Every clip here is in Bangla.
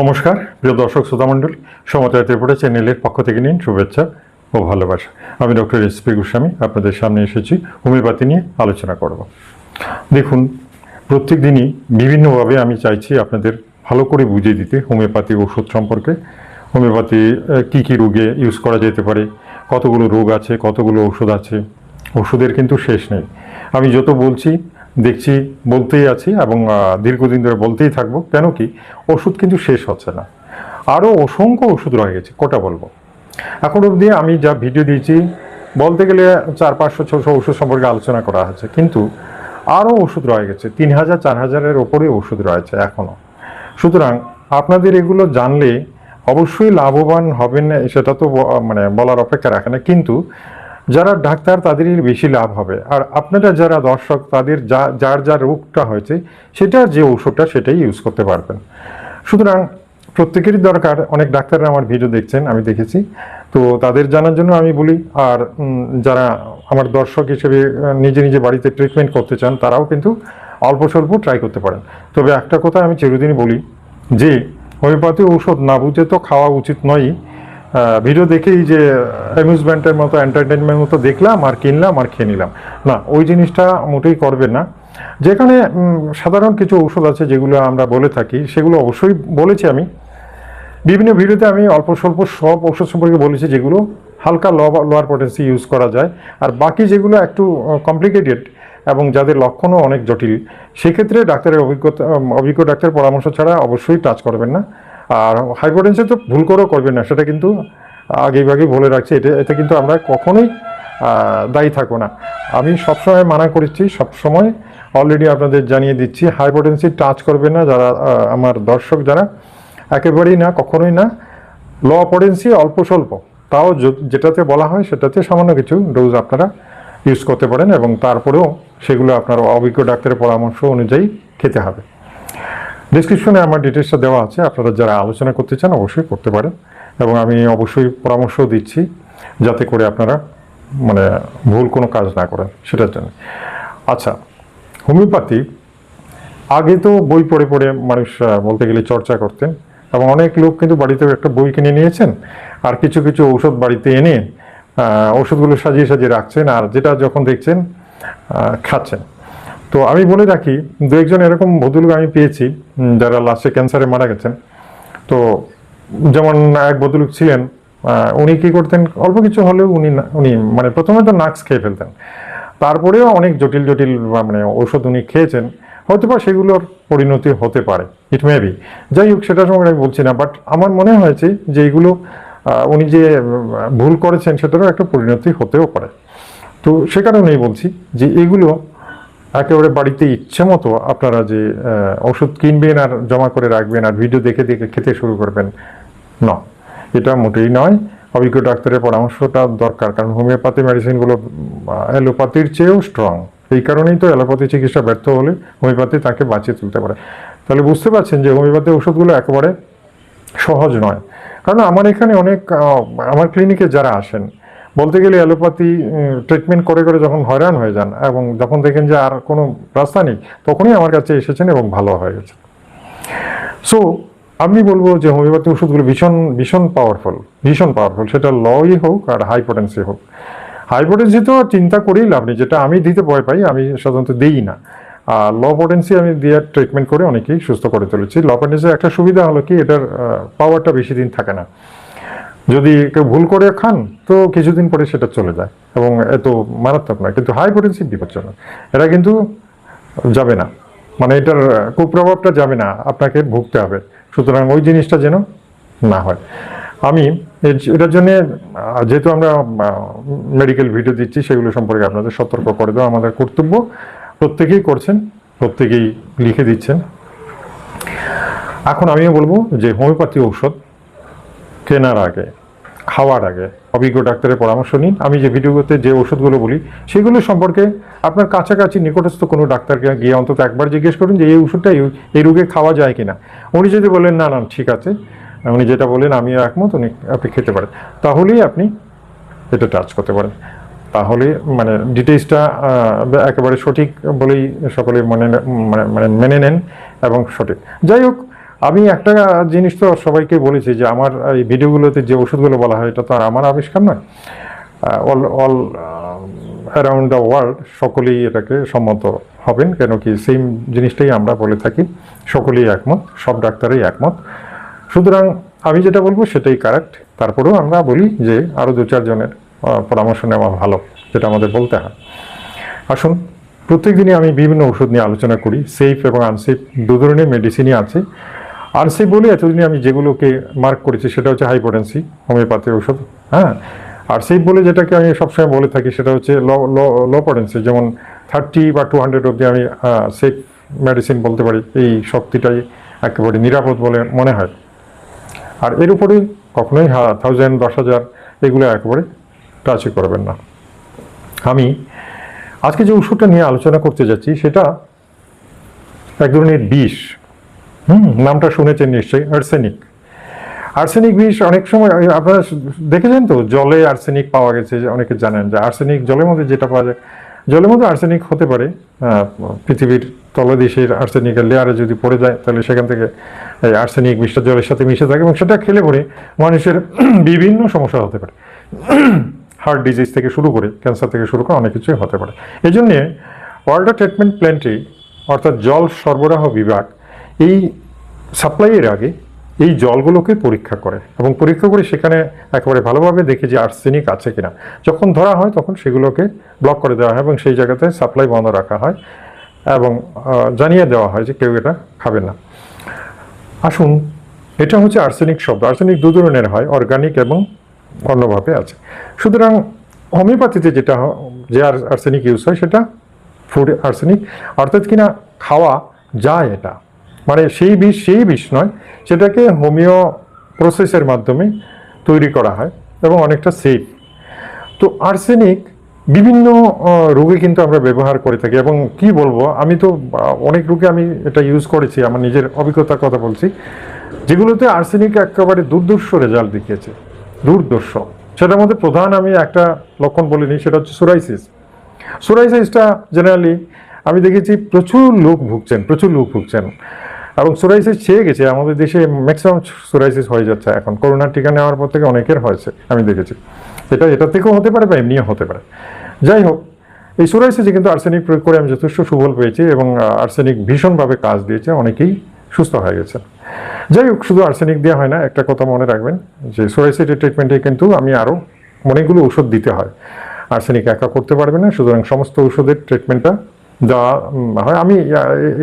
নমস্কার, প্রিয় দর্শক শ্রোতামণ্ডলী সমাচার ত্রিপুরা চ্যানেলের পক্ষ থেকে নিন শুভেচ্ছা ও ভালোবাসা। আমি ডক্টর এস পি গোস্বামী, আপনাদের সামনে এসেছি, হোমিওপ্যাথি নিয়ে আলোচনা করব। দেখুন, প্রত্যেক দিনই বিভিন্নভাবে আমি চাইছি আপনাদের ভালো করে বুঝিয়ে দিতে হোমিওপ্যাথি ওষুধ সম্পর্কে। হোমিওপ্যাথি কী কী রোগে ইউজ করা যেতে পারে, কতগুলো রোগ আছে, কতগুলো ওষুধ আছে, ওষুধের কিন্তু শেষ নেই। আমি যত বলছি দেখছি, বলতেই আছি এবং দীর্ঘদিন ধরে বলতেই থাকব, কেন কি ওষুধ কিন্তু শেষ হচ্ছে না। আরও অসংখ্য ওষুধ রয়ে গেছে, কোটা বলব? এখন অবধি আমি যা ভিডিও দিয়েছি, বলতে গেলে চার পাঁচশো, ছশো ওষুধ সম্পর্কে আলোচনা করা হয়েছে, কিন্তু আরও ওষুধ রয়ে গেছে, তিন হাজার, চার হাজারের ওপরে ওষুধ রয়েছে এখনও সুতরাং আপনাদের এগুলো জানলে অবশ্যই লাভবান হবেন, সেটা তো মানে বলার অপেক্ষা রাখে না, কিন্তু যারা ডাক্তার, তাদেরই বেশি লাভ হবে। আর আপনারা যারা দর্শক, তাদের যা, যার যার রোগটা হয়েছে সেটার যে ঔষধটা সেটাই ইউজ করতে পারবেন। সুতরাং প্রত্যেকেরই দরকার। অনেক ডাক্তাররা আমার ভিডিও দেখছেন, আমি দেখেছি। তো তাদের জানার জন্য আমি বলি, আর যারা আমার দর্শক হিসেবে নিজে নিজে বাড়িতে ট্রিটমেন্ট করতে চান, তারাও কিন্তু অল্প স্বল্প ট্রাই করতে পারেন। তবে একটা কথা আমি চিরদিনই বলি, যে হোমিওপ্যাথি ঔষধ না বুঝে তো খাওয়া উচিত নয় ভিডিও দেখেই যে অ্যামিউজমেন্টের মতো এন্টারটেনমেন্ট মতো দেখলাম আর কিনলাম আর খেয়ে নিলাম। না, ওই জিনিসটা মোটেই করবেন না। যেখানে সাধারণ কিছু ঔষধ আছে যেগুলো আমরা বলে থাকি, সেগুলো অবশ্যই বলেছি আমি। বিভিন্ন ভিডিওতে আমি অল্প স্বল্প সব ওষুধ সম্পর্কে বলেছি যেগুলো হালকা লোয়ার পটেন্সি ইউজ করা যায়। আর বাকি যেগুলো একটু কমপ্লিকেটেড এবং যাদের লক্ষণও অনেক জটিল, সেক্ষেত্রে ডাক্তারের অভিজ্ঞতা অভিজ্ঞ ডাক্তারের পরামর্শ ছাড়া অবশ্যই টাচ করবেন না। আর হাইপোটেন্সি তো ভুল করেও করবেন না, সেটা কিন্তু আগেই আগেই বলে রাখছি, এটা এতে কিন্তু আমরা কখনোই দায়ী থাকব না। আমি সবসময় মানা করেছি, সবসময় অলরেডি আপনাদের জানিয়ে দিচ্ছি হাইপোটেন্সি টাচ করবেন না যারা আমার দর্শক যারা, একেবারেই না, কখনোই না। ল পটেন্সি অল্প স্বল্প, তাও যেটাতে বলা হয় সেটাতে সামান্য কিছু ডোজ আপনারা ইউজ করতে পারেন এবং তারপরেও সেগুলো আপনার অভিজ্ঞ ডাক্তারের পরামর্শ অনুযায়ী খেতে হবে। ডিসক্রিপশনে আমার ডিটেলসটা দেওয়া আছে। আপনারা যারা আলোচনা করতে চান, অবশ্যই করতে পারেন। এবং আমি অবশ্যই পরামর্শ দিচ্ছি যাতে করে আপনারা মানে ভুল কোনো কাজ না করেন। সেটার জন্য। আচ্ছা হোমিওপ্যাথি। আগে তো বই পড়ে পড়ে মানুষ বলতে গেলে চর্চা করতেন। এবং অনেক লোক কিন্তু বাড়িতে একটা বই কিনে নিয়েছেন। আর কিছু কিছু ঔষধ বাড়িতে এনে ওষুধগুলো সাজিয়ে সাজিয়ে রাখছেন। আর যেটা যখন দেখছেন খাচ্ছেন। তো আমি বলে রাখি দু একজন এরকম ভদ্রলোক আমি পেয়েছি যারা লাস্টে ক্যান্সারে মারা গেছেন। তো যেমন এক ভদ্রলোক ছিলেন উনি কি করতেন অল্প কিছু হলেও উনি উনি মানে প্রথমে তো নাক্স খেয়ে ফেলতেন। তারপরেও অনেক জটিল জটিল মানে ঔষধ উনি খেয়েছেন হতে পারে সেগুলোর পরিণতি হতে পারে ইট মে বি যাই হোক সেটা সম্পর্কে আমি বলছি না বাট আমার মনে হয়েছে যে আহ, উনি যে ভুল করেছেন সেটারও একটা পরিণতি হতেও পারে। তো সে কারণেই বলছি যে এগুলো একেবারে বাড়িতে ইচ্ছে মতো আপনারা যে ওষুধ কিনবেন আর জমা করে রাখবেন আর ভিডিও দেখে দেখে খেতে শুরু করবেন, না। এটা মোটেই নয়। অভিজ্ঞ ডাক্তারের পরামর্শটা দরকার, কারণ হোমিওপ্যাথি মেডিসিনগুলো অ্যালোপ্যাথির চেয়েও স্ট্রং এই কারণেই তো অ্যালোপ্যাথি চিকিৎসা ব্যর্থ হলে হোমিওপ্যাথি তাকে বাঁচিয়ে তুলতে পারে। তাহলে বুঝতে পারছেন যে হোমিওপ্যাথি ওষুধগুলো একেবারে সহজ নয়। কারণ আমার এখানে অনেক আমার ক্লিনিকে যারা আসেন বলতে গেলে অ্যালোপ্যাথি ট্রিটমেন্ট করে করে যখন হয়রান হয়ে যান এবং যখন দেখেন যে আর কোনো রাস্তা নেই, তখনই আমার কাছে এসেছেন এবং ভালো হয়ে গেছে সো আমি বলব যে হোমিওপ্যাথি ওষুধগুলো ভীষণ ভীষণ পাওয়ারফুল ভীষণ পাওয়ারফুল সেটা লই হোক আর হাই পোটেন্সি হোক। হাই পোটেন্সি তো চিন্তা করেই লাভ নেই, যেটা আমি দিতে ভয় পাই, আমি সাধারণত দিই না। আর ল পোটেন্সি আমি দিয়ে ট্রিটমেন্ট করে অনেকেই সুস্থ করে তুলেছি। ল পোটেন্সির একটা সুবিধা হলো কি, এটার পাওয়ারটা বেশি দিন থাকে না। যদি কেউ ভুল করে খান, তো কিছুদিন পরে সেটা চলে যায় এবং এত মারাত্মক নয়, কিন্তু হাই পোটেন্সি বিপজ্জনক। এটা কিন্তু যাবে না। মানে এটার কুপ্রভাবটা যাবে না, আপনাকে ভুগতে হবে। সুতরাং ওই জিনিসটা যেন না হয়। আমি এটার জন্য যেহেতু আমরা মেডিকেল ভিডিও দিচ্ছি, সেগুলো সম্পর্কে আপনাদের সতর্ক করে দেওয়া আমাদের কর্তব্য। প্রত্যেকেই করছেন, প্রত্যেকেই লিখে দিচ্ছেন। এখন আমিও বলব যে হোমিওপ্যাথি ঔষধ কেনার আগে খাওয়ার আগে অভিজ্ঞ ডাক্তারের পরামর্শ নিন। আমি যে ভিডিওতে যে ওষুধগুলো বলি, সেগুলো সম্পর্কে আপনার কাছাকাছি নিকটস্থ কোনো ডাক্তারকে গিয়ে অন্তত একবার জিজ্ঞেস করুন যে এই ওষুধটা এই- রোগে খাওয়া যায় কিনা। উনি যদি বলেন, না না, ঠিক আছে। উনি যেটা বলেন আমি একমত, উনি, আপনি খেতে পারেন। তাহলেই আপনি এটা টাচ করতে পারেন। তাহলে মানে ডিটেলসটা একেবারে সঠিক বলেই সকলে মনে মানে মানে মেনে নেন এবং সঠিক। যাই হোক আমি একটা জিনিস তো সবাইকে বলেছি যে আমার এই ভিডিওগুলোতে যে ওষুধগুলো বলা হয়, এটা তো আর আমার আবিষ্কার নয়। All all around the world সকলেই এটাকে সম্মত হবেন কেন কি সেম জিনিসটাই আমরা বলে থাকি। সকলেই একমত, সব ডাক্তারই একমত। সুতরাং আমি যেটা বলব সেটাই কারেক্ট তারপরেও আমরা বলি যে আরও দু চারজনের পরামর্শ নেওয়া ভালো, যেটা আমাদের বলতে হয়। আসুন প্রত্যেক দিনই আমি বিভিন্ন ওষুধ নিয়ে আলোচনা করি সেফ এবং আনসেফ দু ধরনের মেডিসিনই আছে। আনসেফ বলে এতদিনে আমি যেগুলোকে মার্ক করেছি, সেটা হচ্ছে হাইপোটেন্সি হোমিওপ্যাথি ওষুধ হ্যাঁ? আর সেই বলে যেটাকে আমি সবসময় বলে থাকি, সেটা হচ্ছে লো পটেন্সি যেমন থার্টি বা টু হান্ড্রেড অব্দি আমি সেফ মেডিসিন বলতে পারি, এই শক্তিটাই একেবারে নিরাপদ বলে মনে হয়। আর এর উপরে কখনোই থাউজেন্ড দশ হাজার এগুলো একেবারে টাচই করবেন না। আমি আজকে যে ওষুধটা নিয়ে আলোচনা করতে যাচ্ছি, সেটা এক ধরনের বিষ। হুম, নামটা শুনেছেন নিশ্চয়ই, আর্সেনিক। আর্সেনিক বিষ অনেক সময় আপনারা দেখেছেন তো, জলে আর্সেনিক পাওয়া গেছে, যে অনেকে জানেন যে আর্সেনিক, জলের মধ্যে যেটা পাওয়া যায়, জলের মধ্যে আর্সেনিক হতে পারে পৃথিবীর তলদেশের আর্সেনিকের লেয়ারে যদি পড়ে যায়, তাহলে সেখান থেকে এই আর্সেনিক বিষটা জলের সাথে মিশে থাকে এবং সেটা খেলে পরে মানুষের বিভিন্ন সমস্যা হতে পারে। হার্ট ডিজিজ থেকে শুরু করে ক্যান্সার থেকে শুরু করে অনেক কিছুই হতে পারে। এই জন্যে ওয়াটার ট্রিটমেন্ট প্ল্যান্টে অর্থাৎ জল সরবরাহ বিভাগ এই সাপ্লাইয়ের আগে এই জলগুলোকে পরীক্ষা করে এবং পরীক্ষা করে সেখানে একেবারে ভালোভাবে দেখে যে আর্সেনিক আছে কিনা। যখন ধরা হয় তখন সেগুলোকে ব্লক করে দেওয়া হয় এবং সেই জায়গাতে সাপ্লাই বন্ধ রাখা হয় এবং জানিয়ে দেওয়া হয় যে কেউ এটা খাবে না। আসুন, এটা হচ্ছে আর্সেনিক শব্দ। আর্সেনিক দু ধরনের হয় অর্গানিক এবং অন্যভাবে আছে। সুতরাং হোমিওপ্যাথিতে যেটা যে আর- আর্সেনিক ইউজ হয় সেটা ফুড আর্সেনিক অর্থাৎ কিনা খাওয়া যায় এটা। মানে সেই বিষ সেই বিষ নয়, সেটাকে হোমিও প্রসেসের মাধ্যমে তৈরি করা হয় এবং অনেকটা সেফ তো আর্সেনিক বিভিন্ন রোগে কিন্তু আমরা ব্যবহার করে থাকি এবং কি বলব, আমি তো অনেক রোগে আমি এটা ইউজ করেছি, আমার নিজের অভিজ্ঞতার কথা বলছি। যেগুলোতে আর্সেনিক একেবারে দুর্দর্শ রেজাল্ট দেখিয়েছে, দুর্দর্শ। সেটার মধ্যে প্রধান আমি একটা লক্ষণ বলিনি সেটা হচ্ছে সোরাইসিস সোরাইসিসটা জেনারেলি আমি দেখেছি প্রচুর লোক ভুগছেন, প্রচুর লোক ভুগছেন। এবং সোরাইসিস ছেয়ে গেছে। আমাদের দেশে ম্যাক্সিমাম সোরাইসিস হয়ে যাচ্ছে এখন। করোনার টিকা নেওয়ার পর থেকে অনেকের হয়েছে, আমি দেখেছি। এটা এটা থেকেও হতে পারে বা এমনিও হতে পারে। যাই হোক, এই সোরাইসিসে কিন্তু আর্সেনিক প্রয়োগ করে আমি যথেষ্ট সুফল পেয়েছি এবং আর্সেনিক ভীষণভাবে কাজ দিয়েছে, অনেকেই সুস্থ হয়ে গেছে যাই হোক, শুধু আর্সেনিক দেওয়া হয় না, একটা কথা মনে রাখবেন যে সোরাইসিসের ট্রিটমেন্টে কিন্তু আমি আরও অনেকগুলো ওষুধ দিতে হয়। আর্সেনিক একা করতে পারবে না, সুতরাং সমস্ত ওষুধের ট্রিটমেন্টটা দেওয়া হয়, আমি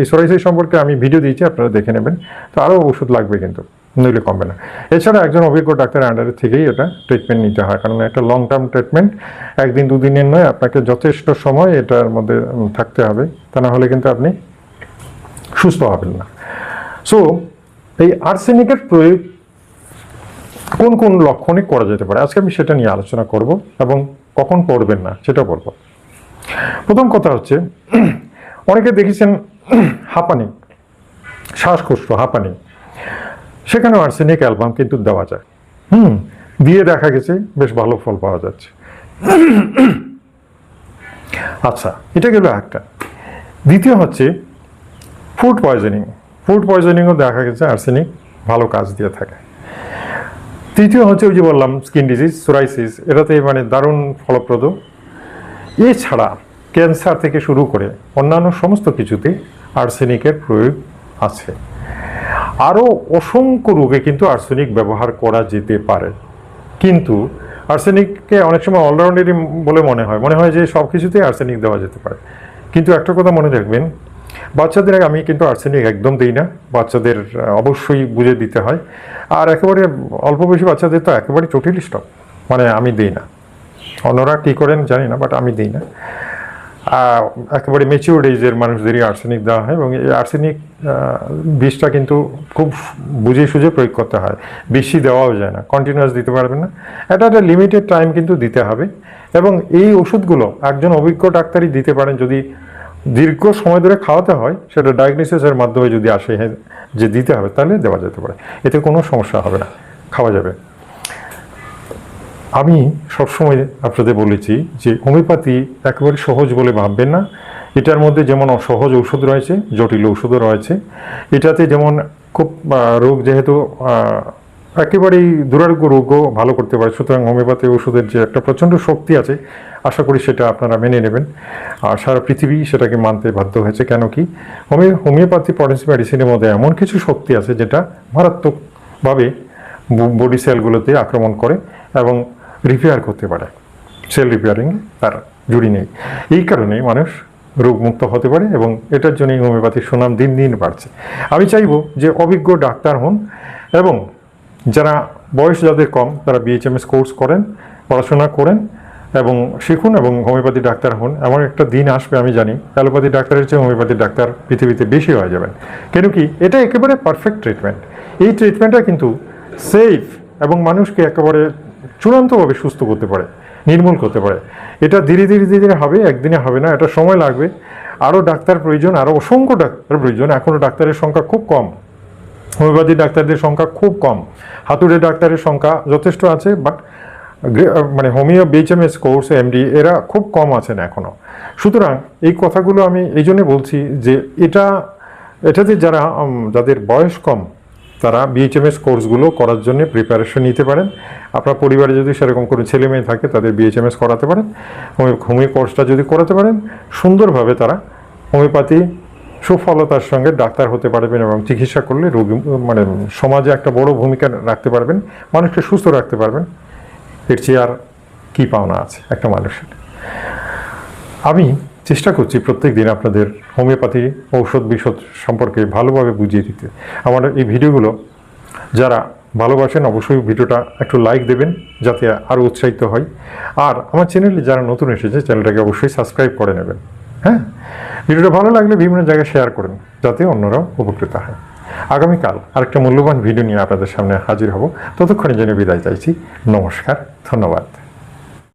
এই সোরাইসিস সম্পর্কে আমি ভিডিও দিয়েছি, আপনারা দেখে নেবেন। তো আরও ওষুধ লাগবে কিন্তু, নইলে কমবে না। এছাড়া একজন অভিজ্ঞ ডাক্তার আন্ডারে থেকেই এটা ট্রিটমেন্ট নিতে হয়, কারণ একটা লং টার্ম ট্রিটমেন্ট একদিন দুদিনের নয়, আপনাকে যথেষ্ট সময় এটার মধ্যে থাকতে হবে। তা না হলে কিন্তু আপনি সুস্থ হবেন না। সো এই আর্সেনিকের প্রয়োগ কোন কোন লক্ষণে করা যেতে পারে? আজকে আমি সেটা নিয়ে আলোচনা করব এবং কখন করবেন না, সেটা বলব প্রথম কথা হচ্ছে, অনেকে দেখেছেন হাঁপানি, শ্বাসকষ্ট, হাঁপানি। সেখানে আর্সেনিক অ্যালবাম কিন্তু দেওয়া যায়। হুম, দিয়ে দেখা গেছে বেশ ভালো ফল পাওয়া যাচ্ছে। আচ্ছা এটা গেল একটা। দ্বিতীয় হচ্ছে ফুড পয়জনিং ফুড পয়জনিংও দেখা গেছে আর্সেনিক, ভালো কাজ দিয়ে থাকে। তৃতীয় হচ্ছে ওই যে বললাম স্কিন ডিজিজ সোরাইসিস এটাতে মানে দারুণ ফলপ্রদ। এছাড়া ক্যান্সার থেকে শুরু করে অন্যান্য সমস্ত কিছুতে আর্সেনিকের প্রয়োগ আছে। আরও অসংখ্য রোগে কিন্তু আর্সেনিক ব্যবহার করা যেতে পারে। কিন্তু আর্সেনিককে অনেক সময় অলরাউন্ডারই বলে মনে হয়। মনে হয় যে সব কিছুতেই আর্সেনিক দেওয়া যেতে পারে। কিন্তু একটা কথা মনে রাখবেন, বাচ্চাদের আমি কিন্তু আর্সেনিক একদম দিই না। বাচ্চাদের অবশ্যই বুঝে দিতে হয়। আর একেবারে অল্প বয়সী বাচ্চাদের তো একেবারে টোটালি স্টপ। মানে আমি দিই না। অন্যরা কী করেন জানি না বাট আমি দিই না। একেবারে মেচিউর্ড এজের মানুষদেরই আর্সেনিক দেওয়া হয় এবং এই আর্সেনিক বিষটা কিন্তু খুব বুঝে সুঝে প্রয়োগ করতে হয়। বেশি দেওয়াও যায় না কন্টিনিউয়াস দিতে পারবেন না। এটা একটা লিমিটেড টাইম কিন্তু দিতে হবে এবং এই ওষুধগুলো একজন অভিজ্ঞ ডাক্তারই দিতে পারেন যদি দীর্ঘ সময় ধরে খাওয়াতে হয় সেটা ডায়াগনোসিসের মাধ্যমে যদি আসে হ্যাঁ, যে দিতে হবে তাহলে দেওয়া যেতে পারে। এতে কোনো সমস্যা হবে না খাওয়া যাবে। আমি সবসময় আপনাদের বলেছি যে হোমিওপ্যাথি একেবারে সহজ বলে ভাববেন না। এটার মধ্যে যেমন সহজ ঔষধ রয়েছে, জটিল ঔষধও রয়েছে। এটাতে যেমন খুব রোগ যেহেতু একেবারেই দুরারোগ্য রোগও ভালো করতে পারে। সুতরাং হোমিওপ্যাথি ওষুধের যে একটা প্রচণ্ড শক্তি আছে, আশা করি সেটা আপনারা মেনে নেবেন। আর সারা পৃথিবী সেটাকে মানতে বাধ্য হয়েছে। কেন কি? হোমি, হোমিওপ্যাথি পটেন্সি মেডিসিনের মধ্যে এমন কিছু শক্তি আছে যেটা মারাত্মকভাবে বডি সেলগুলোতে আক্রমণ করে এবং রিপেয়ার করতে পারে। সেল রিপেয়ারিং তার জুড়ি নেই। এই কারণে মানুষ রোগমুক্ত হতে পারে এবং এটার জন্যই হোমিওপ্যাথির সুনাম দিন দিন বাড়ছে। আমি চাইব যে অভিজ্ঞ ডাক্তার হন এবং যারা বয়স যাদের কম, তারা বিএইচএমএস কোর্স করেন, পড়াশোনা করেন এবং শিখুন এবং হোমিওপ্যাথি ডাক্তার হন। এমন একটা দিন আসবে, আমি জানি। অ্যালোপ্যাথি ডাক্তারের চেয়ে হোমিওপ্যাথি ডাক্তার পৃথিবীতে বেশি হয়ে যাবেন। কেন কি, এটা একেবারে পারফেক্ট ট্রিটমেন্ট এই ট্রিটমেন্টটা কিন্তু সেফ এবং মানুষকে একেবারে চূড়ান্তভাবে সুস্থ করতে পারে, নির্মূল করতে পারে। এটা ধীরে ধীরে ধীরে ধীরে হবে, একদিনে হবে না, এটা সময় লাগবে। আরও ডাক্তার প্রয়োজন, আরও অসংখ্য ডাক্তার প্রয়োজন এখনও ডাক্তারের সংখ্যা খুব কম। হোমিওপ্যাথি ডাক্তারদের সংখ্যা খুব কম। হাতুড়ে ডাক্তারের সংখ্যা যথেষ্ট আছে, বাট মানে হোমিও বিএচএমএস কোর্স এমডি এরা খুব কম আছেন এখনও সুতরাং এই কথাগুলো আমি এই জন্যে বলছি যে এটা, এটাতে যারা যাদের বয়স কম তারা বিএইচএমএস কোর্সগুলো করার জন্য প্রিপারেশন নিতে পারেন। আপনার পরিবারে যদি সেরকম কোনো ছেলে মেয়ে থাকে, তাদের বিএইচএমএস করাতে পারেন। হোমিও কোর্সটা যদি করাতে পারেন, সুন্দরভাবে তারা হোমিওপ্যাথি, সুফলতার সঙ্গে ডাক্তার হতে পারবেন এবং চিকিৎসা করলে রোগী মানে সমাজে একটা বড় ভূমিকা রাখতে পারবেন, মানুষকে সুস্থ রাখতে পারবেন। এর চেয়ে আর কী পাওনা আছে একটা মানুষের। আমি চেষ্টা করছি প্রত্যেক দিন আপনাদের হোমিওপ্যাথি ঔষধ বিশদ সম্পর্কে ভালোভাবে বুঝিয়ে দিতে। আমার এই ভিডিওগুলো যারা ভালোবাসেন অবশ্যই ভিডিওটা একটু লাইক দেবেন, যাতে আরও উৎসাহিত হয়। আর আমার চ্যানেলে যারা নতুন এসেছে চ্যানেলটাকে অবশ্যই সাবস্ক্রাইব করে নেবেন। হ্যাঁ? ভিডিওটা ভালো লাগলে বিভিন্ন জায়গায় শেয়ার করেন, যাতে অন্যরাও উপকৃত হয়। আগামীকাল আরেকটা মূল্যবান ভিডিও নিয়ে আপনাদের সামনে হাজির হব। ততক্ষণে জেনে বিদায় চাইছি। নমস্কার, ধন্যবাদ।